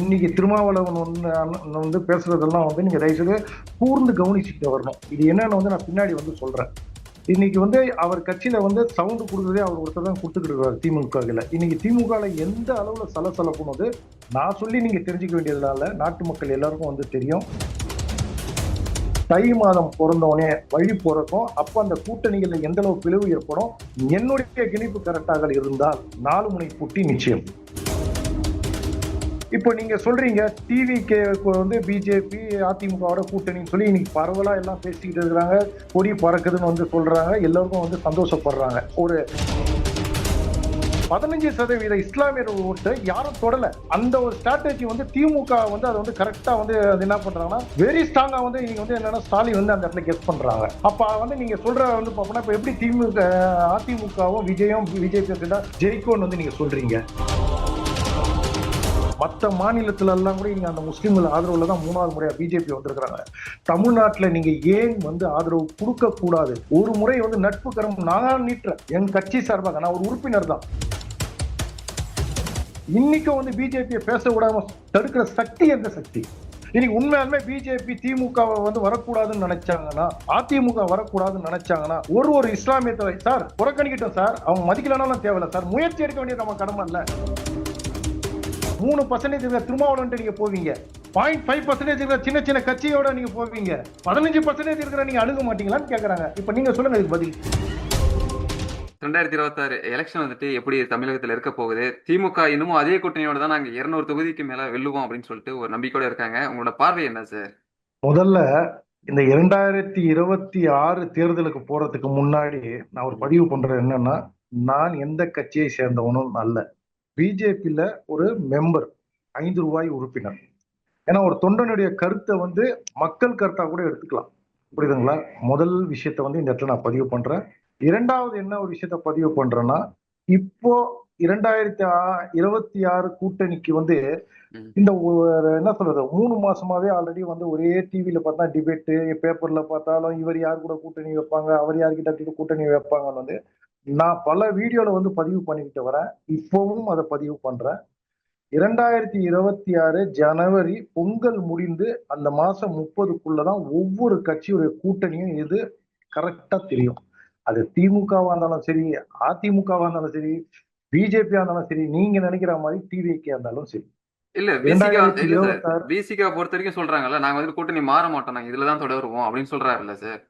இன்னைக்கு திருமாவளவன் வந்து அண்ணன் வந்து பேசுறதெல்லாம் வந்து நீங்கள் தயவுசெய்து கூர்ந்து கவனிச்சுட்டு வரணும். இது என்னன்னு வந்து நான் பின்னாடி வந்து சொல்கிறேன் இன்னைக்கு வந்து அவர் கட்சியில வந்து சவுண்டு கொடுக்குறதே அவர் ஒருத்தர் தான் கொடுத்துக்கிட்டு இருக்காரு திமுகவில் இன்னைக்கு திமுகவில் எந்த அளவில் சலசலப்புனது? நான் சொல்லி நீங்க தெரிஞ்சுக்க வேண்டியதுனால நாட்டு மக்கள் எல்லாருக்கும் வந்து தெரியும். தை மாதம் பிறந்தவனே வழி பிறக்கும். அப்போ அந்த கூட்டணிகளில் எந்த அளவு பிளவு ஏற்படும்? என்னுடைய கிணிப்பு கரெக்டாக இருந்தால் நாலு முனை புட்டி நிச்சயம். இப்போ நீங்க சொல்றீங்க டிவிக்கு வந்து பிஜேபி அதிமுகவோட கூட்டணின்னு சொல்லி இன்னைக்கு பரவலா எல்லாம் பேசிக்கிட்டு இருக்கிறாங்க. கொடி பறக்குதுன்னு வந்து சொல்றாங்க. எல்லோருக்கும் வந்து சந்தோஷப்படுறாங்க. ஒரு பதினஞ்சு சதவீத இஸ்லாமியர் ஓட்டு யாரும் தொடல. அந்த ஒரு ஸ்ட்ராட்டஜி வந்து திமுக வந்து அதை வந்து கரெக்டா வந்து அது என்ன பண்றாங்கன்னா வெரி ஸ்ட்ராங்கா வந்து நீங்க வந்து என்னன்னா ஸ்டாலின் வந்து அந்த இடத்துல கெஸ் பண்றாங்க. அப்ப வந்து நீங்க சொல்ற வந்து பாப்போம்னா இப்ப எப்படி திமுக அதிமுகவும் விஜயும் விஜய் ஜெயிக்கும்னு வந்து நீங்க சொல்றீங்க. மற்ற மாநிலத்துல எல்லாம் கூட நீங்க அந்த முஸ்லீம்கள் ஆதரவுல தான் மூணாவது முறையா பிஜேபி வந்திருக்கிறாங்க. தமிழ்நாட்டுல நீங்க ஏன் வந்து ஆதரவு கொடுக்க கூடாது ஒரு முறை வந்து நட்பு கரம் நான் நீட்டுறேன் என் கட்சி சார்பாக நான் ஒரு உறுப்பினர் தான். இன்னைக்கு வந்து பிஜேபியை பேச விடாம தடுக்கிற சக்தி எந்த சக்தி? இன்னைக்கு உண்மையாலுமே பிஜேபி திமுகவை வந்து வரக்கூடாதுன்னு நினைச்சாங்கன்னா அதிமுக வரக்கூடாதுன்னு நினைச்சாங்கன்னா ஒரு ஒரு இஸ்லாமியத்தை சார் புறக்கணிக்கிட்டோம் சார். அவங்க மதிக்கலனாலும் தேவையில்ல சார். முயற்சி எடுக்க வேண்டியது நம்ம கடமை இல்லை. மூணு பர்சன்டேஜ் இருக்கிற திருமாவளவன் நீங்க போவீங்க. பாயிண்ட் ஃபைவ் பர்சன்டேஜ் இருக்கிற சின்ன சின்ன கட்சியோட நீங்க போவீங்க. பதினஞ்சு பர்சன்டேஜ் இருக்கிற நீங்க அணுக மாட்டீங்களான்னு கேக்குறாங்க. இப்ப நீங்க சொல்லுங்க இதுக்கு பதில். ரெண்டாயிரத்தி இருபத்தாறு எலெக்ஷன் வந்துட்டு எப்படி தமிழகத்துல இருக்க போகுது? திமுக இன்னமும் அதே கூட்டணியோட தான் நாங்க இருநூறு தொகுதிக்கு மேல வெல்லுவோம் அப்படின்னு சொல்லிட்டு ஒரு நம்பிக்கையோட இருக்காங்க. உங்களோட பார்வை என்ன சார்? முதல்ல இந்த இரண்டாயிரத்தி இருபத்தி ஆறு தேர்தலுக்கு போறதுக்கு முன்னாடி நான் ஒரு பதிவு பண்றேன் என்னன்னா நான் எந்த கட்சியை சேர்ந்தவனும் அல்ல. பிஜேபியில ஒரு மெம்பர் ஐந்து ரூபாய் உறுப்பினர். ஏன்னா ஒரு தொண்டனுடைய கருத்தை வந்து மக்கள் கருத்தா கூட எடுத்துக்கலாம். புரியுதுங்களா? முதல் விஷயத்த வந்து இந்த இடத்துல நான் பதிவு பண்றேன். இரண்டாவது என்ன ஒரு விஷயத்த பதிவு பண்றேன்னா இப்போ இரண்டாயிரத்தி இருபத்தி ஆறு கூட்டணிக்கு வந்து. இந்த என்ன சொல்றது? மூணு மாசமாவே ஆல்ரெடி வந்து ஒரே டிவில பார்த்தா டிபேட்டு பேப்பர்ல பார்த்தாலும் இவர் யார் கூட கூட்டணி வைப்பாங்க? அவர் யார்கிட்ட கூட்டணி வைப்பாங்கன்னு வந்து நான் பல வீடியோல வந்து பதிவு பண்ணிக்கிட்டு வரேன். இப்பவும் அதை பதிவு பண்றேன். இரண்டாயிரத்தி இருபத்தி ஆறு ஜனவரி பொங்கல் முடிந்து அந்த மாசம் முப்பதுக்குள்ளதான் ஒவ்வொரு கட்சியுடைய கூட்டணியும் எது கரெக்டா தெரியும். அது திமுகவா இருந்தாலும் சரி அதிமுகவா இருந்தாலும் சரி பிஜேபியா இருந்தாலும் சரி நீங்க நினைக்கிற மாதிரி டிவிகே இருந்தாலும் சரி. இல்ல பிசிகா பொறுத்த வரைக்கும் சொல்றாங்கல்ல நாங்க வந்து கூட்டணி மாற மாட்டோம் நாங்க இதுலதான் தொடருவோம் அப்படின்னு சொல்றாருல்ல சார்.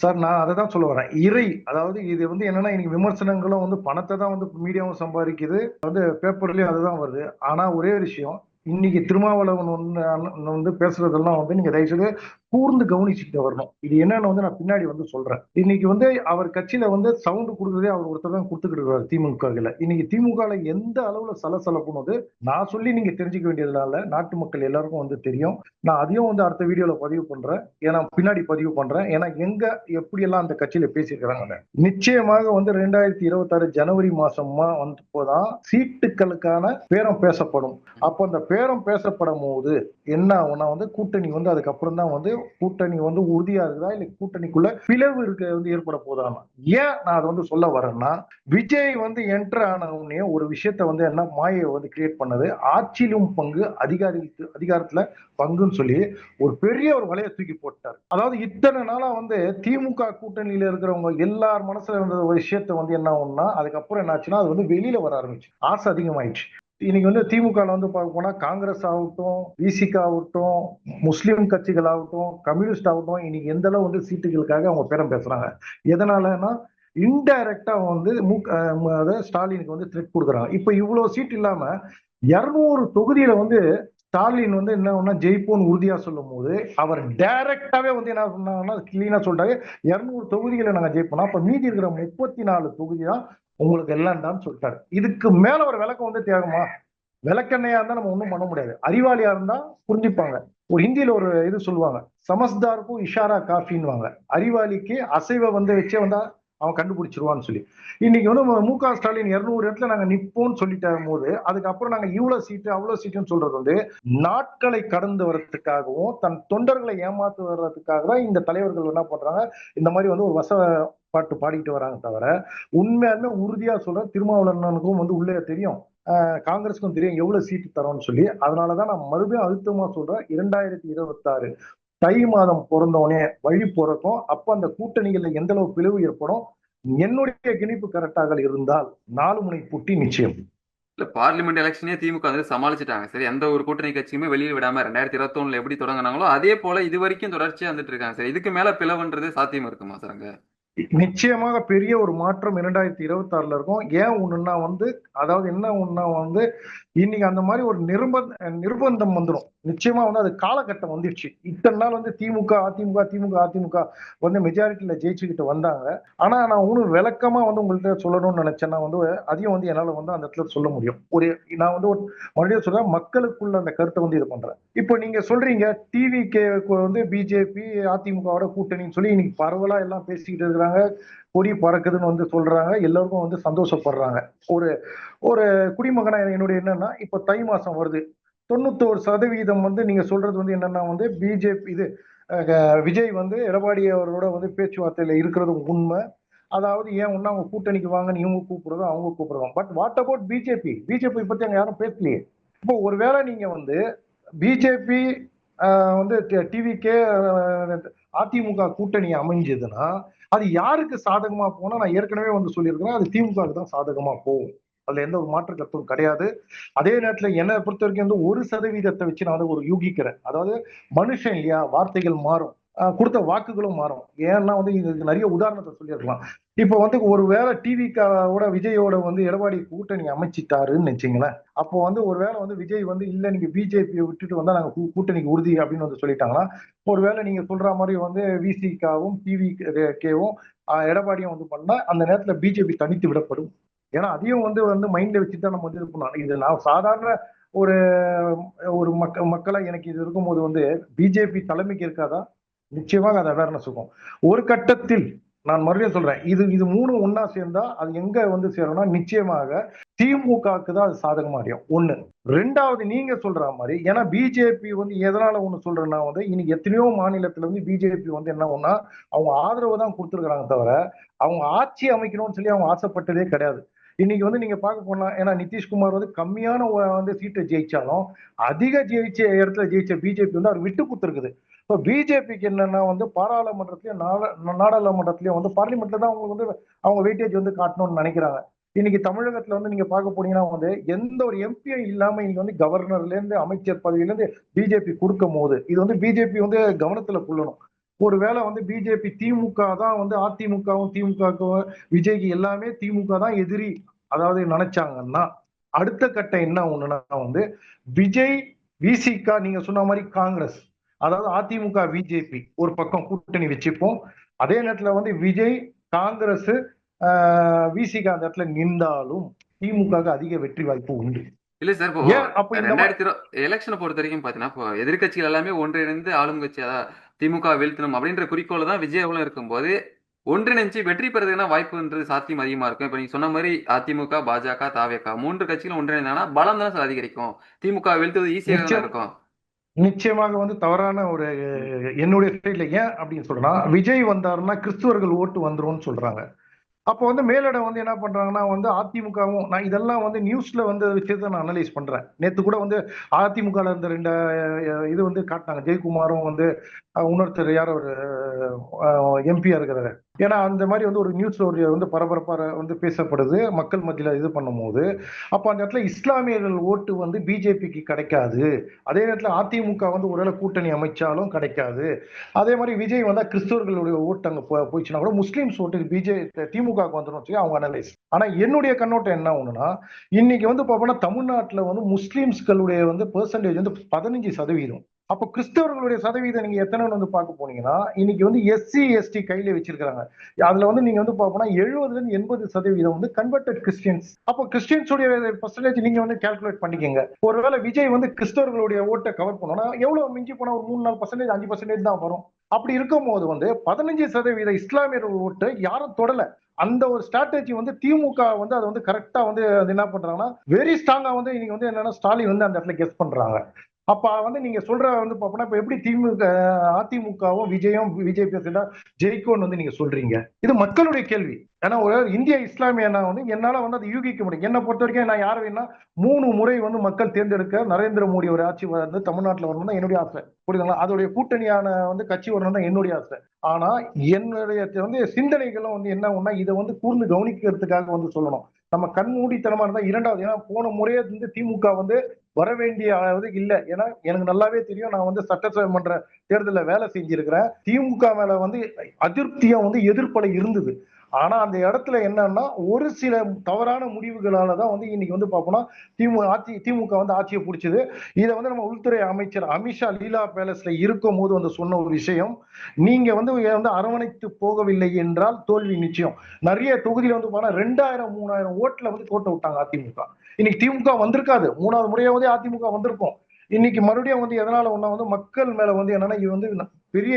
சார் நான் அதை தான் சொல்ல வரேன். இறை அதாவது இது வந்து என்னன்னா இன்னைக்கு விமர்சனங்களும் வந்து பணத்தை தான் வந்து மீடியாவும் சம்பாதிக்குது. வந்து பேப்பர்லயும் அதுதான் வருது. ஆனா ஒரே விஷயம் இன்னைக்கு திருமாவளவன் ஒன்று வந்து பேசுறதெல்லாம் வந்து நீங்க தயவுசெய்து கூர்ந்து கவனிச்சுட்டு வரணும். இது என்னன்னு வந்து நான் பின்னாடி வந்து சொல்றேன். இன்னைக்கு வந்து அவர் கட்சியில வந்து சவுண்டு கொடுக்குறதே அவர் ஒருத்தர் தான் கொடுத்துக்கிட்டு இருக்காரு திமுகவில் இன்னைக்கு திமுக எந்த அளவுல சலசலப்புனது நான் சொல்லி நீங்க தெரிஞ்சுக்க வேண்டியதுனால நாட்டு மக்கள் எல்லாருக்கும் வந்து தெரியும். நான் அதையும் வந்து அடுத்த வீடியோல பதிவு பண்றேன். ஏன்னா பின்னாடி பதிவு பண்றேன். ஏன்னா எங்க எப்படி எல்லாம் அந்த கட்சியில பேசியிருக்கிறாங்க நிச்சயமாக வந்து ரெண்டாயிரத்தி இருபத்தாறு ஜனவரி மாசமா வந்து போதான் சீட்டுகளுக்கான பேரம் பேசப்படும். அப்ப அந்த பேரம் பேசப்படும் போது என்ன ஆகும்னா வந்து கூட்டணி வந்து அதுக்கப்புறம் தான் வந்து கூட்டணி வந்து உறுதியா இருக்குதா? இல்ல கூட்டணிக்குள்ள பிளவு இருக்க வந்து ஏற்பட போதாமா ஏன் நான் அதை வந்து சொல்ல வரேன்னா விஜய் வந்து என்டர் ஆன உடனே ஒரு விஷயத்த வந்து என்ன மாயை வந்து கிரியேட் பண்ணது ஆட்சியிலும் பங்கு அதிகாரி அதிகாரத்துல பங்குன்னு சொல்லி ஒரு பெரிய ஒரு வலையை தூக்கி போட்டார். அதாவது இத்தனை நாளா வந்து திமுக கூட்டணியில இருக்கிறவங்க எல்லார் மனசுல இருந்த விஷயத்த வந்து என்ன ஆகும்னா அதுக்கப்புறம் என்னாச்சுன்னா அது வந்து வெளியில வர ஆரம்பிச்சு. ஆசை அதிகமாயிடுச்சு. இன்னைக்கு வந்து திமுகவில் வந்து பார்க்க போனால் காங்கிரஸ் ஆகட்டும் விசிகா ஆகட்டும் முஸ்லீம் கட்சிகள் ஆகட்டும் கம்யூனிஸ்ட் ஆகட்டும் இன்னைக்கு எந்த அளவு வந்து சீட்டுகளுக்காக அவங்க பேரம் பேசுறாங்க. எதனாலன்னா இன்டைரக்டா வந்து மு ஸ்டாலினுக்கு வந்து த்ரெட் கொடுக்குறாங்க. இப்போ இவ்வளோ சீட் இல்லாம இரநூறு தொகுதியில வந்து ஸ்டாலின் வந்து என்ன ஒண்ணா ஜெயிப்போன்னு உறுதியா சொல்லும் போது அவர் டைரக்டாவே வந்து என்ன சொன்னாங்கன்னா கிளீனா சொல்றாரு இரநூறு தொகுதிகளை நாங்கள் ஜெயிப்போம். அப்ப மீதி இருக்கிற முப்பத்தி நாலு தொகுதி தான் உங்களுக்கு எல்லாம் தான் சொல்லிட்டாரு. இதுக்கு மேல ஒரு விளக்கம் வந்து தேவைமா? விளக்கெண்ணையா இருந்தா நம்ம ஒண்ணும் பண்ண முடியாது. அறிவாளியா இருந்தா புரிஞ்சுப்பாங்க. ஒரு ஹிந்தியில ஒரு இது சொல்லுவாங்க. சமஸ்தாருக்கும் இஷாரா காஃபின்னுவாங்க. அறிவாளிக்கு அசைவ வந்து வச்சே வந்தா அவன் கண்டுபிடிச்சிருவான்னு சொல்லி. இன்னைக்கு வந்து மு க ஸ்டாலின் இருநூறு இடத்துல நாங்க நிப்போம்னு சொல்லிட்ட போது அதுக்கப்புறம் நாங்க இவ்வளவு சீட்டு அவ்வளவு சீட்டுன்னு சொல்றது வந்து நாட்களை கடந்து வர்றதுக்காகவும் தன் தொண்டர்களை ஏமாத்து வர்றதுக்காக தான் இந்த தலைவர்கள் என்ன பண்றாங்க இந்த மாதிரி வந்து ஒரு வச பாட்டு பாடிக்கிட்டு வராங்க தவிர உண்மையாலுமே உறுதியா சொல்ற திருமாவளவனுக்கும் வந்து உள்ளே தெரியும். ஆஹ் காங்கிரஸுக்கும் தெரியும் எவ்வளவு சீட்டு தரோம்னு சொல்லி. அதனாலதான் நான் மறுபடியும் அழுத்தமா சொல்றேன் இரண்டாயிரத்தி இருபத்தி ஆறு தை மாதம் பிறந்தவனே வழி பிறக்கும். அப்ப அந்த கூட்டணிகள்ல எந்த அளவு பிளவு ஏற்படும்? என்னுடைய கிணிப்பு கரெக்டாக இருந்தால் நாலு முனை புட்டி நிச்சயம். இல்ல பார்லிமெண்ட் எலெக்ஷனே திமுக வந்து சமாளிச்சுட்டாங்க. சரி எந்த ஒரு கூட்டணி கட்சியுமே வெளியில் விடாம ரெண்டாயிரத்தி இருபத்தி ஒண்ணுல எப்படி தொடங்கினாங்களோ அதே போல இது வரைக்கும் தொடர்ச்சியா வந்துட்டு இருக்காங்க. சரி இதுக்கு மேல பிளவுன்றது சாத்தியம் இருக்குமா சார் அங்க? நிச்சயமாக பெரிய ஒரு மாற்றம் இரண்டாயிரத்தி இருபத்தி ஆறுல இருக்கும். ஏன் ஒண்ணுன்னா வந்து அதாவது என்ன ஒண்ணுனா வந்து இன்னைக்கு அந்த மாதிரி ஒரு நிர்பந்த நிர்பந்தம் வந்துடும் நிச்சயமா வந்து அது காலகட்டம் வந்துடுச்சு. இத்தனை நாள் வந்து திமுக அதிமுக திமுக அதிமுக வந்து மெஜாரிட்டியில ஜெயிச்சுக்கிட்டு வந்தாங்க. ஆனா நான் இன்னும் விளக்கமா வந்து உங்கள்கிட்ட சொல்லணும்னு நினைச்சேன்னா வந்து அதையும் வந்து என்னால வந்து அந்த இடத்துல சொல்ல முடியும். ஒரு நான் வந்து ஒரு மறுபடியும் சொல்றேன் மக்களுக்குள்ள அந்த கருத்தை வந்து இது பண்றேன். இப்போ நீங்க சொல்றீங்க டிவி கே வந்து பிஜேபி அதிமுகவோட கூட்டணின்னு சொல்லி இன்னைக்கு பரவலா எல்லாம் பேசிக்கிட்டு இருக்கிறாங்க. கொடி பறக்குதுன்னு வந்து சொல்றாங்க. எல்லாருக்கும் வந்து சந்தோஷப்படுறாங்க. ஒரு ஒரு குடிமகனா என்னுடைய என்னன்னா இப்போ தை மாசம் வருது. தொண்ணூத்தோரு சதவீதம் வந்து நீங்க சொல்றது வந்து என்னன்னா வந்து பிஜேபி இது விஜய் வந்து எடப்பாடி அவரோட வந்து பேச்சுவார்த்தையில இருக்கிறது உண்மை. அதாவது ஏன் ஒண்ணு அவங்க கூட்டணிக்கு வாங்கன்னு இவங்க கூப்பிடுறதும் அவங்க கூப்பிடுறோம் but what about BJP BJP பத்தி அங்க யாரும் பேசலையே. இப்போ ஒருவேளை நீங்க வந்து பிஜேபி வந்து டிவிக்கே அதிமுக கூட்டணி அமைஞ்சதுன்னா அது யாருக்கு சாதகமா போனா நான் ஏற்கனவே வந்து சொல்லியிருக்கிறேன் அது திமுகவுக்கு தான் சாதகமா போகும். அதுல எந்த ஒரு மாற்று கருத்தும் கிடையாது. அதே நேரத்துல என்னை பொறுத்த வரைக்கும் வந்து ஒரு சதவீதத்தை வச்சு நான் வந்து ஒரு யூகிக்கிறேன். அதாவது மனுஷன் இல்லையா வார்த்தைகள் மாறும். கொடுத்த வாக்குகளும் மாறும். ஏன்னா வந்து இதுக்கு நிறைய உதாரணத்தை சொல்லியிருக்கலாம். இப்போ வந்து ஒரு வேளை டிவிக்காவோட விஜயோட வந்து எடப்பாடி கூட்டணி அமைச்சிட்டாருன்னு வச்சுங்களேன். அப்போ வந்து ஒரு வேளை வந்து விஜய் வந்து இல்ல நீங்க பிஜேபியை விட்டுட்டு வந்தா நாங்க கூ- கூட்டணிக்கு உறுதி அப்படின்னு வந்து சொல்லிட்டாங்கன்னா ஒரு வேளை நீங்க சொல்ற மாதிரி வந்து விசிகாவும் டிவி கேவும் எடப்பாடியும் வந்து பண்ணா அந்த நேரத்துல பிஜேபி தனித்து விடப்படும். ஏன்னா அதையும் வந்து வந்து மைண்ட்ல வச்சுட்டு தான் நம்ம வந்து இது பண்ணலாம் இது நான் சாதாரண ஒரு ஒரு மக்க மக்களா எனக்கு இது இருக்கும்போது வந்து பிஜேபி தலைமைக்கு இருக்காதா? நிச்சயமாக அது அவேர்னஸ் இருக்கும். ஒரு கட்டத்தில் நான் மறுபடியும் சொல்றேன் இது இது மூணு ஒன்னா சேர்ந்தா அது எங்க வந்து சேரும்னா நிச்சயமாக திமுகவுக்கு தான் அது சாதகமா அடையும் ஒண்ணு. ரெண்டாவது நீங்க சொல்ற மாதிரி ஏன்னா பிஜேபி வந்து எதனால ஒண்ணு சொல்றேன்னா வந்து இன்னைக்கு எத்தனையோ மாநிலத்துல வந்து பிஜேபி வந்து என்ன ஒன்னா அவங்க ஆதரவு தான் கொடுத்துருக்காங்க தவிர அவங்க ஆட்சி அமைக்கணும்னு சொல்லி அவங்க ஆசைப்பட்டதே கிடையாது. இன்னைக்கு வந்து நீங்க பார்க்க போனா ஏன்னா நிதிஷ்குமார் வந்து கம்மியான வந்து சீட்டை ஜெயிச்சாலும் அதிக ஜெயிச்ச இடத்துல ஜெயிச்ச பிஜேபி வந்து அவர் விட்டு கொடுத்துருக்குது. இப்போ பிஜேபிக்கு என்னன்னா வந்து பாராளுமன்றத்திலயும் நாடா- நாடாளுமன்றத்திலயும் வந்து பார்லிமெண்ட்ல தான் அவங்க வந்து அவங்க வெயிட்டேஜ் வந்து காட்டணும்னு நினைக்கிறாங்க. இன்னைக்கு தமிழகத்துல வந்து நீங்க பார்க்க போனீங்கன்னா வந்து எந்த ஒரு எம்பியும் இல்லாம இன்னைக்கு வந்து கவர்னர்ல இருந்து அமைச்சர் பதவியில இருந்து பிஜேபி கொடுக்கும் போது இது வந்து பிஜேபி வந்து கவனத்துல கொள்ளணும். ஒருவேளை வந்து பிஜேபி திமுக தான் வந்து அதிமுகவும் திமுகவுக்கும் விஜய்க்கு எல்லாமே திமுக தான் எதிரி அதாவது நினைச்சாங்கன்னா அடுத்த கட்டம் என்ன ஒண்ணுன்னா வந்து விஜய் விசிகா நீங்க சொன்ன மாதிரி காங்கிரஸ் அதாவது அதிமுக பிஜேபி ஒரு பக்கம் கூட்டணி வச்சுப்போம். அதே நேரத்துல வந்து விஜய் காங்கிரஸ் விசிகா அந்த இடத்துல நின்றாலும் திமுக அதிக வெற்றி வாய்ப்பு உண்டு. இல்ல சார் இப்போ ரெண்டாயிரத்தி எலெக்ஷனை பொறுத்த வரைக்கும் பாத்தீங்கன்னா இப்போ எதிர்க்கட்சிகள் எல்லாமே ஒன்றிணைந்து ஆளும் கட்சி அதாவது திமுக வீழ்த்தணும் அப்படின்ற குறிக்கோள் தான் விஜய் அவர்களும் இருக்கும்போது ஒன்றிணைஞ்சு வெற்றி பெறதுக்கான வாய்ப்புன்றது சாத்தியம் அதிகமா இருக்கும். இப்ப நீங்க சொன்ன மாதிரி அதிமுக பாஜக தாவேகா மூன்று கட்சிகளும் ஒன்றிணைந்தாங்கன்னா பலம் தானே சார் அதிகரிக்கும். திமுக வீழ்த்துவது ஈஸியாக. இருக்கும். நிச்சயமாக வந்து தவறான ஒரு என்னுடைய ஸ்டைல ஏன் அப்படின்னு சொல்றேன்னா விஜய் வந்தாருன்னா கிறிஸ்துவர்கள் ஓட்டு வந்துரும்னு சொல்றாங்க. அப்போ வந்து மேலிடம் வந்து என்ன பண்றாங்கன்னா வந்து அதிமுகவும் நான் இதெல்லாம் வந்து நியூஸ்ல வந்து விஷயத்த நான் அனலைஸ் பண்றேன். நேத்து கூட வந்து அதிமுக இருந்த ரெண்டு இது வந்து காட்டினாங்க. ஜெயக்குமாரும் வந்து இன்னொருத்தர் யார் ஒரு எம்பியா இருக்கிறாரு ஏன்னா அந்த மாதிரி வந்து ஒரு நியூஸ் ஸ்டோரி வந்து பரபரப்பாக வந்து பேசப்படுது மக்கள் மத்தியில் இது பண்ணும்போது. அப்போ அந்த இடத்துல இஸ்லாமியர்கள் ஓட்டு வந்து பிஜேபிக்கு கிடைக்காது. அதே நேரத்தில் அதிமுக வந்து ஒருவேளை கூட்டணி அமைச்சாலும் கிடைக்காது. அதே மாதிரி விஜய் வந்தால் கிறிஸ்தவர்களுடைய ஓட்டு அங்கே போ- போயிடுச்சுன்னா கூட முஸ்லீம்ஸ் ஓட்டு பிஜே திமுகவுக்கு வந்துடும் வச்சு அவங்க அனலைஸ் ஆனால் என்னுடைய கண்ணோட்டம் என்ன ஒன்றுனா இன்னைக்கு வந்து பார்ப்போம்னா தமிழ்நாட்டில் வந்து முஸ்லீம்ஸ்களுடைய வந்து பெர்சன்டேஜ் வந்து பதினஞ்சு சதவீதம். அப்போ கிறிஸ்தவர்களுடைய சதவீதம் நீங்க எத்தனைன்னு வந்து பார்க்க போனீங்கன்னா இன்னைக்கு வந்து எஸ்சி எஸ்டி கையில வச்சிருக்காங்க அதுல வந்து நீங்க வந்து பார்ப்போம்னா எழுபதுல இருந்து எண்பது சதவீதம் வந்து கன்வெர்டட் கிறிஸ்டியன்ஸ் அப்போ கிறிஸ்டியன்ஸுடைய பர்சன்டேஜ் நீங்க வந்து கால்குலேட் பண்ணிக்கங்க. ஒருவேளை விஜய் வந்து கிறிஸ்தவர்களுடைய ஓட்டை கவர் பண்ணோம்னா எவ்வளவு மிஞ்சி போனா ஒரு மூணு நாலு பர்சன்டேஜ் அஞ்சு பர்சன்டேஜ் தான் வரும். அப்படி இருக்கும்போது வந்து பதினஞ்சு சதவீத இஸ்லாமியர்கள் ஓட்டு யாரும் தொடல. அந்த ஒரு ஸ்ட்ராட்டஜி வந்து திமுக வந்து அதை வந்து கரெக்டா வந்து அது என்ன பண்றாங்கன்னா வெரி ஸ்ட்ராங்கா வந்து இன்னைக்கு வந்து என்னன்னா ஸ்டாலின் வந்து அந்த இடத்துல கெஸ் பண்றாங்க. அப்ப வந்து நீங்க சொல்ற வந்து பாப்போம்னா இப்ப எப்படி திமுக அதிமுகவும் விஜயும் பிஜேபி சேர்ந்தா ஜெயிக்கும்னு வந்து நீங்க சொல்றீங்க. இது மக்களுடைய கேள்வி. ஏன்னா ஒரு இந்திய இஸ்லாமியன்னா வந்து என்னால வந்து அதை யூகிக்க முடியும். என்னை பொறுத்த வரைக்கும் நான் யார் வேணா மூணு முறை வந்து மக்கள் தேர்ந்தெடுக்க நரேந்திர மோடி ஒரு ஆட்சி வந்து தமிழ்நாட்டில் வரணும் தான் என்னுடைய ஆசை. புரியுதுங்களா? அதோடைய கூட்டணியான வந்து கட்சி வரணும் தான் என்னுடைய ஆசை. ஆனா என்னுடைய வந்து சிந்தனைகளும் வந்து என்ன ஒண்ணா இதை வந்து கூர்ந்து கவனிக்கிறதுக்காக வந்து சொல்லணும். நம்ம கண்மூடித்தனமா இருந்தா இரண்டாவது ஏன்னா போன முறையே வந்து திமுக வந்து வர வேண்டிய அளவு இல்ல. ஏன்னா எனக்கு நல்லாவே தெரியும். நான் வந்து சட்டசபை மன்ற தேர்தலில் வேலை செஞ்சிருக்கிறேன். திமுக மேல வந்து அதிருப்தியா வந்து எதிர்ப்பலை இருந்தது. ஆனா அந்த இடத்துல என்னன்னா ஒரு சில தவறான முடிவுகளால தான் வந்து இன்னைக்கு வந்து பார்ப்போம்னா திமுக ஆட்சி திமுக வந்து ஆட்சியை பிடிச்சது. இதை வந்து நம்ம உள்துறை அமைச்சர் அமித்ஷா லீலா பேலஸ்ல இருக்கும் போது வந்து சொன்ன ஒரு விஷயம் நீங்க வந்து வந்து அரவணைத்து போகவில்லை என்றால் தோல்வி நிச்சயம். நிறைய தொகுதியில வந்து பார்த்தா ரெண்டாயிரம் மூணாயிரம் ஓட்டுல வந்து தோட்ட விட்டாங்க அதிமுக. இன்னைக்கு திமுக வந்திருக்காது. மூணாவது முறையாவது அதிமுக வந்திருக்கும். இன்னைக்கு மறுபடியும் வந்து எதனால ஒண்ணா வந்து மக்கள் மேல வந்து என்னன்னா இது வந்து பெரிய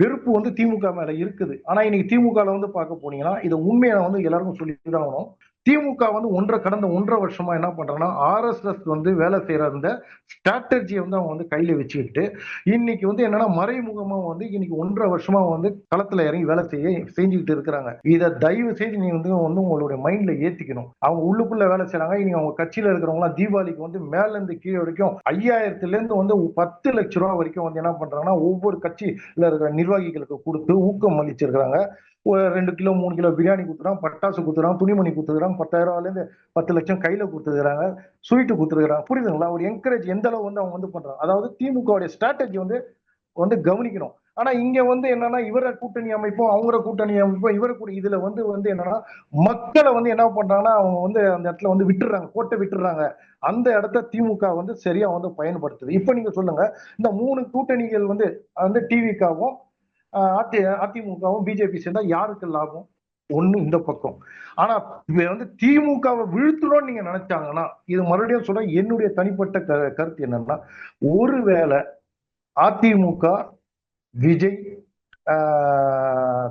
வெறுப்பு வந்து திமுக மேல இருக்குது. ஆனா இன்னைக்கு திமுக வந்து பார்க்க போனீங்கன்னா இதை உண்மையை வந்து எல்லாருக்கும் சொல்லிதான் ஆகணும். திமுக வந்து ஒன்றரை கடந்த ஒன்றரை வருஷமா என்ன பண்றாங்கன்னா ஆர்எஸ்எஸ் வந்து வேலை செய்யற அந்த ஸ்ட்ராட்டஜியை வந்து அவங்க வந்து கையில வச்சுக்கிட்டு இன்னைக்கு வந்து என்னன்னா மறைமுகமா வந்து இன்னைக்கு ஒன்றரை வருஷமா வந்து களத்துல இறங்கி வேலை செய்ய செஞ்சுக்கிட்டு இருக்கிறாங்க. இதை தயவு செய்து நீங்க வந்து வந்து உங்களுடைய மைண்ட்ல ஏத்திக்கணும். அவங்க உள்ளுக்குள்ள வேலை செய்யறாங்க இன்னைக்கு அவங்க கட்சியில இருக்கிறவங்க எல்லாம் தீபாவளிக்கு வந்து மேல இருந்து கீழே வரைக்கும் ஐயாயிரத்துல இருந்து வந்து பத்து லட்ச ரூபா வரைக்கும் வந்து என்ன பண்றாங்கன்னா ஒவ்வொரு கட்சியில இருக்கிற நிர்வாகிகளுக்கு கொடுத்து ஊக்கம் அளிச்சிருக்கிறாங்க. ஒரு ரெண்டு கிலோ மூணு கிலோ பிரியாணி கொடுத்துறான் பட்டாசு கொடுத்துறான் துணிமணி கொடுத்துக்கிறான் பத்தாயிரம் ரூபாயில பத்து லட்சம் கையில் கொடுத்துருக்குறாங்க ஸ்வீட்டு கொடுத்துருக்குறாங்க. புரியுதுங்களா? ஒரு என்கரேஜ் எந்த அளவு வந்து அவங்க வந்து பண்ணுறாங்க அதாவது திமுகவுடைய ஸ்ட்ராட்டஜி வந்து வந்து கவனிக்கணும். ஆனா இங்க வந்து என்னன்னா இவர கூட்டணி அமைப்பும் அவங்கள கூட்டணி அமைப்பும் இவர கூட இதுல வந்து வந்து என்னன்னா மக்களை வந்து என்ன பண்றாங்கன்னா அவங்க வந்து அந்த இடத்துல வந்து விட்டுறாங்க கோட்டை விட்டுறாங்க அந்த இடத்த திமுக வந்து சரியா வந்து பயன்படுத்துது. இப்ப நீங்க சொல்லுங்க இந்த மூணு கூட்டணிகள் வந்து வந்து டிவிக்காவும் அதி அதிமுகவும் பிஜேபி சேர்ந்தா யாருக்கு லாபம்? ஒண்ணு இந்த பக்கம். ஆனா வந்து திமுகவை வீழ்த்தணும்னு நீங்க நினைச்சாங்கன்னா இது மறுபடியும் சொல்ற என்னுடைய தனிப்பட்ட க கருத்து என்னன்னா ஒருவேளை அதிமுக விஜய்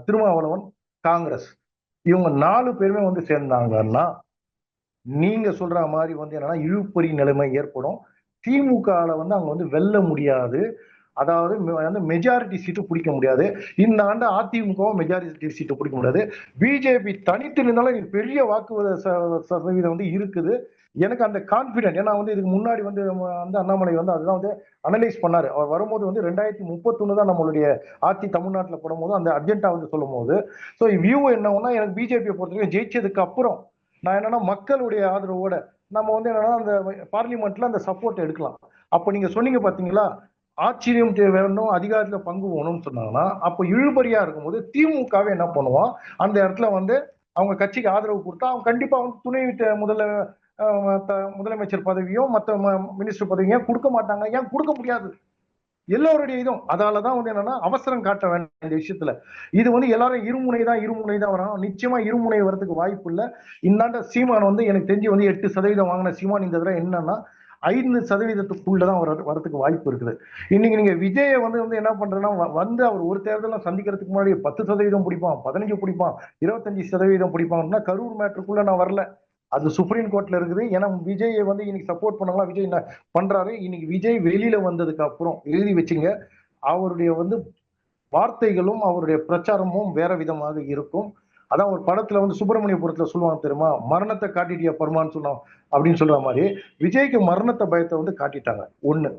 திருமாவளவன் காங்கிரஸ் இவங்க நாலு பேருமே வந்து சேர்ந்தாங்கன்னா நீங்க சொல்ற மாதிரி வந்து என்னன்னா இழுப்பறி நிலைமை ஏற்படும். திமுகவில் வந்து அவங்க வந்து வெல்ல முடியாது. அதாவது வந்து மெஜாரிட்டி சீட்டு பிடிக்க முடியாது. இந்த ஆண்டு அதிமுகவும் மெஜாரிட்டி சீட்டு பிடிக்க முடியாது. பிஜேபி தனித்து இருந்தாலும் பெரிய வாக்கு சதவீதம் வந்து இருக்குது. எனக்கு அந்த கான்பிடன்ட் ஏன்னா வந்து இதுக்கு முன்னாடி வந்து வந்து அண்ணாமலை வந்து அதுதான் வந்து அனலைஸ் பண்ணாரு. அவர் வரும்போது வந்து ரெண்டாயிரத்தி முப்பத்தொன்னு தான் நம்மளுடைய ஆட்சி தமிழ்நாட்டில் போடும்போது அந்த அர்ஜென்டா வந்து சொல்லும் போது ஸோ வியூ என்னன்னா எனக்கு பிஜேபியை பொறுத்தவரைக்கும் ஜெயிச்சதுக்கு அப்புறம் நான் என்னன்னா மக்களுடைய ஆதரவோட நம்ம வந்து என்னன்னா அந்த பார்லிமெண்ட்ல அந்த சப்போர்ட் எடுக்கலாம். அப்போ நீங்க சொன்னீங்க பாத்தீங்களா ஆச்சரியம் வேணும் அதிகாரத்துல பங்கு வேணும்னு சொன்னாங்கன்னா அப்போ இழுபறியா இருக்கும்போது திமுகவே என்ன பண்ணுவான்? அந்த இடத்துல வந்து அவங்க கட்சிக்கு ஆதரவு கொடுத்தா அவங்க கண்டிப்பா வந்து துணை முதல்ல முதலமைச்சர் பதவியும் மற்ற மினிஸ்டர் பதவியும் கொடுக்க மாட்டாங்க. ஏன்? கொடுக்க முடியாது. எல்லோருடைய இதுவும். அதாலதான் வந்து என்னன்னா அவசரம் காட்ட வேண்டிய இந்த விஷயத்துல. இது வந்து எல்லாரும் இருமுனை தான் இருமுனை தான் வரணும் நிச்சயமா இருமுனை வரதுக்கு வாய்ப்பு இல்லை. இந்தாண்ட சீமான் வந்து எனக்கு தெரிஞ்சு வந்து எட்டு சதவீதம் வாங்கின சீமான் இந்த தடவை என்னன்னா ஐந்து சதவீதத்துக்குள்ளதான் அவர் வரதுக்கு வாய்ப்பு இருக்குது. இன்னைக்கு நீங்க விஜயை வந்து வந்து என்ன பண்றேன்னா வந்து அவர் ஒரு தேர்தலும் சந்திக்கிறதுக்கு முன்னாடி பத்து சதவீதம் பிடிப்பான் பதினஞ்சு பிடிப்பான் இருபத்தஞ்சு சதவீதம் பிடிப்பாங்கன்னா கரூர் மேட்ருக்குள்ள நான் வரல. அது சுப்ரீம் கோர்ட்ல இருக்குது. ஏன்னா விஜயை வந்து இன்னைக்கு சப்போர்ட் பண்ணலாம் விஜய் என்ன பண்றாரு? இன்னைக்கு விஜய் வெளியில வந்ததுக்கு அப்புறம் எழுதி வச்சுங்க அவருடைய வந்து வார்த்தைகளும் அவருடைய பிரச்சாரமும் வேற விதமாக இருக்கும். அதான் ஒரு படத்துல வந்து சுப்பிரமணியபுரத்துல சொல்லுவாங்க தெரியுமா? மரணத்தை காட்டிட்டியா பருமான்னு சொன்னோம் அப்படின்னு சொல்ற மாதிரி விஜய்க்கு மரணத்தை பயத்தை வந்து காட்டிட்டாங்க. ஒண்ணு.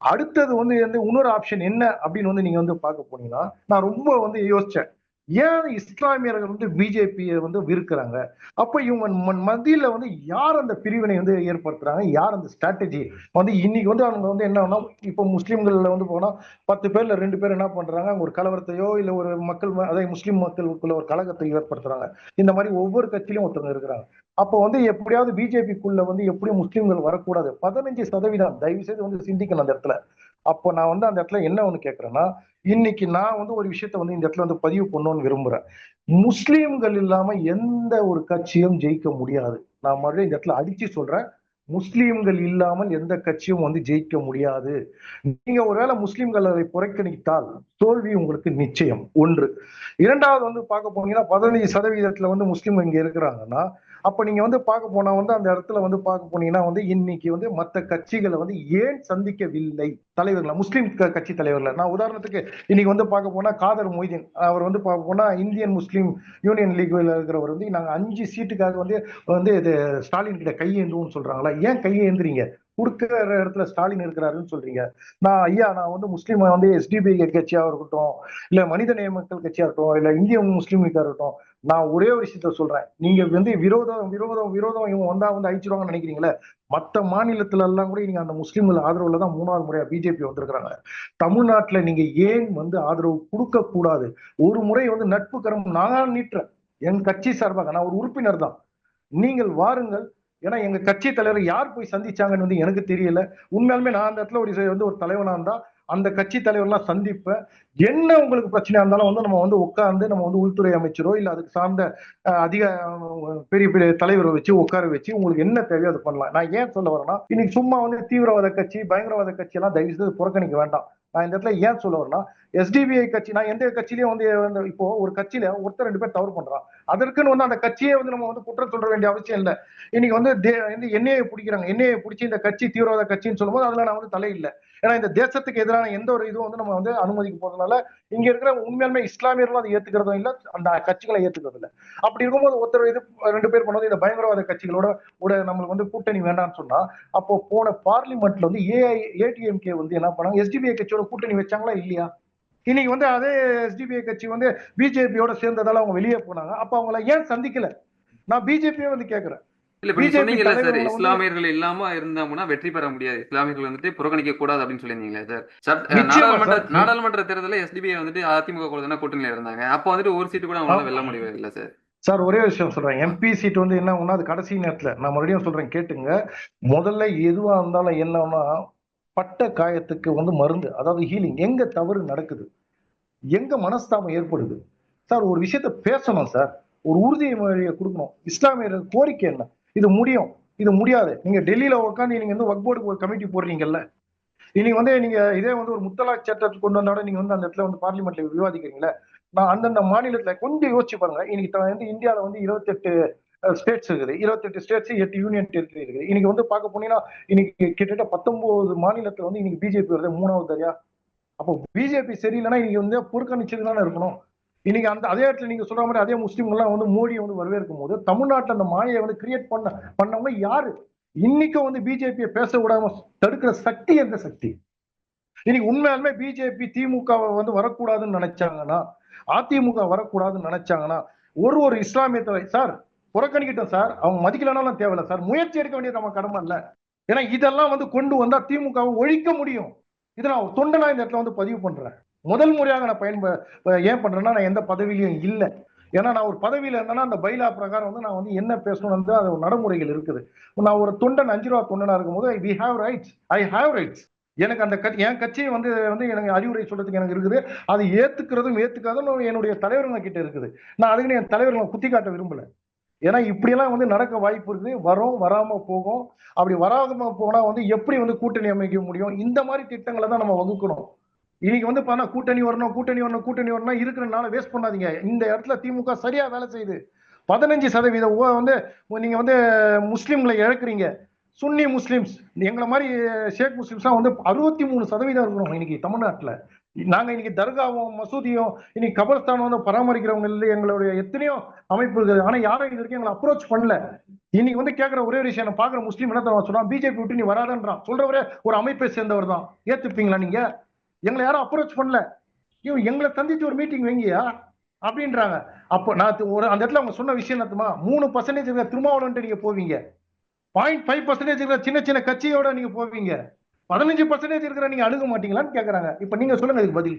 அடுத்தது வந்து வந்து இன்னொரு ஆப்ஷன் என்ன அப்படின்னு வந்து நீங்க வந்து பார்க்க போனீங்கன்னா நான் ரொம்ப வந்து யோசிச்சேன். ஏன் இஸ்லாமியர்கள் வந்து பிஜேபியை வந்து விருக்கிறாங்க? அப்ப இவங்க மத்தியில வந்து யார் அந்த பிரிவினை வந்து ஏற்படுத்துறாங்க? யார் அந்த ஸ்ட்ராட்டஜி வந்து இன்னைக்கு வந்து அவங்க வந்து என்னன்னா இப்ப முஸ்லீம்கள்ல வந்து போனா பத்து பேர்ல ரெண்டு பேர் என்ன பண்றாங்க? ஒரு கலவரத்தையோ இல்ல ஒரு மக்கள் அதாவது முஸ்லீம் மக்களுக்குள்ள ஒரு கழகத்தை ஏற்படுத்துறாங்க. இந்த மாதிரி ஒவ்வொரு கட்சியிலும் ஒருத்தவங்க இருக்கிறாங்க. அப்போ வந்து எப்படியாவது பிஜேபிக்குள்ள வந்து எப்படியும் முஸ்லீம்கள் வரக்கூடாது. பதினஞ்சு சதவீதம் தயவு செய்து வந்து சிந்திக்கணும் அந்த இடத்துல. அப்போ நான் வந்து அந்த இடத்துல என்ன ஒன்று கேட்குறேன்னா இன்னைக்கு நான் வந்து ஒரு விஷயத்த வந்து இந்த இடத்துல வந்து பதிவு பண்ணணும்னு விரும்புகிறேன் முஸ்லீம்கள் இல்லாமல் எந்த ஒரு கட்சியும் ஜெயிக்க முடியாது. நான் மறுபடியும் இந்த இடத்துல அடிச்சு சொல்கிறேன் முஸ்லீம்கள் இல்லாமல் எந்த கட்சியும் வந்து ஜெயிக்க முடியாது. நீங்க ஒருவேளை முஸ்லீம்களை புறக்கணித்தால் தோல்வி உங்களுக்கு நிச்சயம். ஒன்று. இரண்டாவது வந்து பார்க்க போனீங்கன்னா பதினைஞ்சு சதவீதத்துல வந்து முஸ்லீம் இங்க இருக்கிறாங்கன்னா அப்ப நீங்க வந்து பார்க்க போனா வந்து அந்த இடத்துல வந்து பார்க்க போனீங்கன்னா வந்து இன்னைக்கு வந்து மற்ற கட்சிகளை வந்து ஏன் சந்திக்கவில்லை? தலைவர்களை? முஸ்லீம் கட்சி தலைவர்களை? நான் உதாரணத்துக்கு இன்னைக்கு வந்து பார்க்க போனா காதர் மொய்தீன் அவர் வந்து பார்க்க போனா இந்தியன் முஸ்லீம் யூனியன் லீக்ல இருக்கிறவர் வந்து நாங்க அஞ்சு சீட்டுக்காக வந்து வந்து இது ஸ்டாலின் கிட்ட கையேந்துவோம்னு சொல்றாங்களா? ஏன் கையேந்துறீங்க கொடுக்குற இடத்துல ஸ்டாலின் இருக்கிறாருன்னு சொல்றீங்க. நான் ஐயா நான் வந்து முஸ்லீம் வந்து எஸ்டிபி கட்சியாக இருக்கட்டும் இல்லை மனித நேய மக்கள் கட்சியாக இருக்கட்டும் இல்லை இந்திய முஸ்லீம் லீக்காக இருக்கட்டும் நான் ஒரே ஒரு விஷயத்த சொல்றேன். நீங்க வந்து விரோதம் விரோதம் விரோதம் இவங்க வந்தா வந்து அழிச்சிருவாங்கன்னு நினைக்கிறீங்களே? மத்த மாநிலத்துல எல்லாம் கூட நீங்க அந்த முஸ்லீம்கள் ஆதரவுல தான் மூணாவது முறையா பிஜேபி வந்திருக்கிறாங்க. தமிழ்நாட்டுல நீங்க ஏன் வந்து ஆதரவு கொடுக்க கூடாது? ஒரு முறை வந்து நட்பு கரம் நான் நீட்டுறேன். என் கட்சி சார்பாக நான் ஒரு உறுப்பினர் தான். நீங்கள் வாருங்கள். ஏன்னா எங்க கட்சி தலைவர் யார் போய் சந்திச்சாங்கன்னு வந்து எனக்கு தெரியல. உண்மையாலுமே நான் அந்த இடத்துல ஒரு வந்து ஒரு தலைவனா இருந்தா அந்த கட்சி தலைவர்லாம் சந்திப்பேன் என்ன உங்களுக்கு பிரச்சனையா இருந்தாலும் வந்து நம்ம வந்து உட்கார்ந்து நம்ம வந்து உள்துறை அமைச்சரோ இல்ல அதுக்கு சார்ந்த அதிக பெரிய பெரிய தலைவரை வச்சு உட்கார வச்சு உங்களுக்கு என்ன தேவையோ அது பண்ணலாம். நான் ஏன் சொல்ல வரேன்னா இன்னைக்கு சும்மா வந்து தீவிரவாத கட்சி பயங்கரவாத கட்சி எல்லாம் தயவு செய்து புறக்கணிக்க வேண்டாம். நான் இந்த இடத்துல ஏன் சொல்ல வரேன்னா எஸ்டிபிஐ கட்சி நான் எந்த கட்சியிலயும் வந்து இப்போ ஒரு கட்சியில ஒருத்தர் ரெண்டு பேர் தவறு பண்றான். அதற்குன்னு வந்து அந்த கட்சியே வந்து நம்ம வந்து குற்றம் சொல்ற வேண்டிய அவசியம் இல்லை. இன்னைக்கு வந்து தே- பிடிக்கிறாங்க. என்னையை பிடிச்சி இந்த கட்சி தீவிரவாத கட்சின்னு சொல்லும்போது அதுல நான் வந்து தலையில்லை. ஏன்னா இந்த தேசத்துக்கு எதிரான எந்த ஒரு இதுவும் வந்து நம்ம வந்து அனுமதிக்க போறதுனால இங்க இருக்கிற உண்மையாலுமே இஸ்லாமியர்களும் அதை ஏத்துக்கிறதும் இல்ல. அந்த கட்சிகளை ஏத்துக்கிறது இல்ல. அப்படி இருக்கும்போது ஒருத்தர் இது ரெண்டு பேர் பண்ணது இந்த பயங்கரவாத கட்சிகளோட கூட நம்மளுக்கு வந்து கூட்டணி வேண்டாம்னு சொன்னா அப்போ போன பார்லிமெண்ட்ல வந்து ஏஐ ஏடிஎம்கே வந்து என்ன பண்ணாங்க? எஸ்டிபிஐ கட்சியோட கூட்டணி வச்சாங்களா இல்லையா? இன்னைக்கு வந்து அதே எஸ்டிபிஐ கட்சி வந்து பிஜேபியோட சேர்ந்ததால அவங்க வெளியே போனாங்க. அப்ப அவங்கள ஏன் சந்திக்கல? நான் பிஜேபியே வந்து கேக்குறேன். இல்ல இப்ப சொன்னீங்கல்ல சார் இஸ்லாமியர்கள் இல்லாம இருந்தோம்னா வெற்றி பெற முடியாது. இஸ்லாமியர்கள் வந்துட்டு புறக்கணிக்க கூடாது அப்படின்னு சொல்லியிருந்தீங்களே சார். நாடாளுமன்ற. நாடாளுமன்ற தேர்தலில் எஸ்டிபி வந்துட்டு அதிமுக கூட தானே கூட்டணியில இருந்தாங்க. அப்போ வந்துட்டு ஒரு சீட்டு கூட அவங்களால வெல்ல முடியவே இல்லை சார். சார் ஒரே விஷயம் சொல்றேன். எம்பி சீட் வந்து என்ன அது கடைசி நேரத்துல. நான் மறுபடியும் சொல்றேன் கேட்டுங்க. முதல்ல எதுவா இருந்தாலும் என்னன்னா பட்ட காயத்துக்கு வந்து மருந்து அதாவது ஹீலிங் எங்க தவறு நடக்குது? எங்க மனஸ்தாபம் ஏற்படுது? சார் ஒரு விஷயத்த பேசணும் சார். ஒரு உறுதிமொழியை கொடுக்கணும். இஸ்லாமியர் கோரிக்கை என்ன? இது முடியும். இது முடியாது. நீங்க டெல்லியில உட்காந்து நீங்க வந்து ஒர்க் போர்டு ஒரு கமிட்டி போடுறீங்கல்ல? இன்னைக்கு வந்து நீங்க இதே வந்து ஒரு முத்தலாக் சட்டத்தை கொண்டு வந்தோட நீங்க வந்து அந்த இடத்துல வந்து பார்லிமெண்ட்ல விவாதிக்கிறீங்களே? நான் அந்தந்த மாநிலத்துல கொஞ்சம் யோசிச்சு பாருங்க. இன்னைக்கு த- வந்து இந்தியால வந்து இருபத்தெட்டு ஸ்டேட்ஸ் இருக்குது. இருபத்தெட்டு ஸ்டேட்ஸ் எட்டு யூனியன் டெரிட்டரி இருக்குது. இன்னைக்கு வந்து பார்க்க போனீங்கன்னா இன்னைக்கு கிட்டத்தட்ட பத்தொன்பது மாநிலத்துல வந்து இன்னைக்கு பிஜேபி வருது. மூணாவது தரியா அப்போ பிஜேபி சரியில்லைன்னா இன்னைக்கு வந்து புறக்கணிச்சது தானே இருக்கணும். இன்னைக்கு அந்த அதே இடத்துல நீங்க சொல்ற மாதிரி அதே முஸ்லீம்கள்லாம் வந்து மோடியை வந்து வரவேற்கும் போது தமிழ்நாட்டில் அந்த மாயை வந்து கிரியேட் பண்ண பண்ணவங்க யாரு? இன்னைக்கும் வந்து பிஜேபியை பேச விடாம தடுக்கிற சக்தி எந்த சக்தி? இன்னைக்கு உண்மையாலுமே பிஜேபி திமுக வந்து வரக்கூடாதுன்னு நினைச்சாங்கன்னா அதிமுக வரக்கூடாதுன்னு நினைச்சாங்கன்னா ஒரு ஒரு இஸ்லாமிய சார் புறக்கணிக்கிட்டோம் சார். அவங்க மதிக்கலனாலும் தேவையில்ல சார். முயற்சி எடுக்க வேண்டியது நம்ம கடமை இல்லை. ஏன்னா இதெல்லாம் வந்து கொண்டு வந்தா திமுகவை ஒழிக்க முடியும். இதை நான் ஒரு தொண்டனா இந்த இடத்துல வந்து பதிவு பண்றேன். முதல் முறையாக நான் பயன்ப ஏன் பண்றேன்னா நான் எந்த பதவியிலையும் இல்லை. ஏன்னா நான் ஒரு பதவியில இருந்தேன்னா அந்த பைலா பிரகாரம் வந்து நான் வந்து என்ன பேசணும் வந்து அது ஒரு நடைமுறைகள் இருக்குது. நான் ஒரு தொண்டன் அஞ்சு ரூபா தொண்டனா இருக்கும்போது we have rights I have rights எனக்கு அந்த கட்சி என் கட்சியை வந்து வந்து எனக்கு அறிவுரை சொல்றதுக்கு எனக்கு இருக்குது. அது ஏத்துக்கிறதும் ஏத்துக்காதும் என்னுடைய தலைவருங்க கிட்ட இருக்குது. நான் அதுக்குன்னு என் தலைவர்களை குத்தி காட்ட விரும்பல. ஏன்னா இப்படியெல்லாம் வந்து நடக்க வாய்ப்பு இருக்குது. வரும் வராம போகும். அப்படி வராம போனா வந்து எப்படி வந்து கூட்டணி அமைக்க முடியும்? இந்த மாதிரி திட்டங்களை தான் நம்ம வகுக்கணும். இன்னைக்கு வந்து பார்த்தா கூட்டணி வரணும் கூட்டணி வரணும் கூட்டணி வரணும் இருக்கிறனால வேஸ்ட் பண்ணாதீங்க. இந்த இடத்துல திமுக சரியா வேலை செய்யுது. பதினஞ்சு சதவீதம் வந்து நீங்க வந்து முஸ்லீம்களை இழக்கிறீங்க. சுன்னி முஸ்லீம்ஸ். எங்களை மாதிரி ஷேக் முஸ்லீம்ஸ்லாம் வந்து அறுபத்தி மூணு சதவீதம் இருக்கிறோம் இன்னைக்கு தமிழ்நாட்டுல. நாங்க இன்னைக்கு தர்காவும் மசூதியும் இன்னைக்கு கபர்ஸ்தானம் வந்து பராமரிக்கிறவங்க இல்லை எங்களுடைய எத்தனையோ அமைப்பு இருக்குது ஆனா யாரும் இது வரைக்கும் எங்களை அப்ரோச் பண்ணல. இன்னைக்கு வந்து கேட்கிற ஒரே விஷயம் நான் பாக்குற முஸ்லீம் என்ன தான் சொல்றான்? பிஜேபி விட்டு நீ வராதன்றான். சொல்றவரே ஒரு அமைப்பை சேர்ந்தவர் தான். ஏத்துப்பீங்களா நீங்க? எங்களை யாரும் அப்ரோச் பண்ணல. இவன் எங்களை சந்திச்சு ஒரு மீட்டிங் வைங்கயா அப்படின்றாங்க. அப்போ நான் ஒரு அந்த இடத்துல அவங்க சொன்ன விஷயம் என்னத்துமா மூணு பர்சன்டேஜ் இருக்கிற திருமாவளவன்ட்டு நீங்க போவீங்க. பாயிண்ட் ஃபைவ் பர்சன்டேஜ் சின்ன சின்ன கட்சியோட நீங்க போவீங்க. பதினஞ்சு பர்சன்டேஜ் இருக்கிற நீங்க அணுக மாட்டீங்களான்னு கேக்குறாங்க. இப்ப நீங்க சொல்லுங்க இதுக்கு பதில்.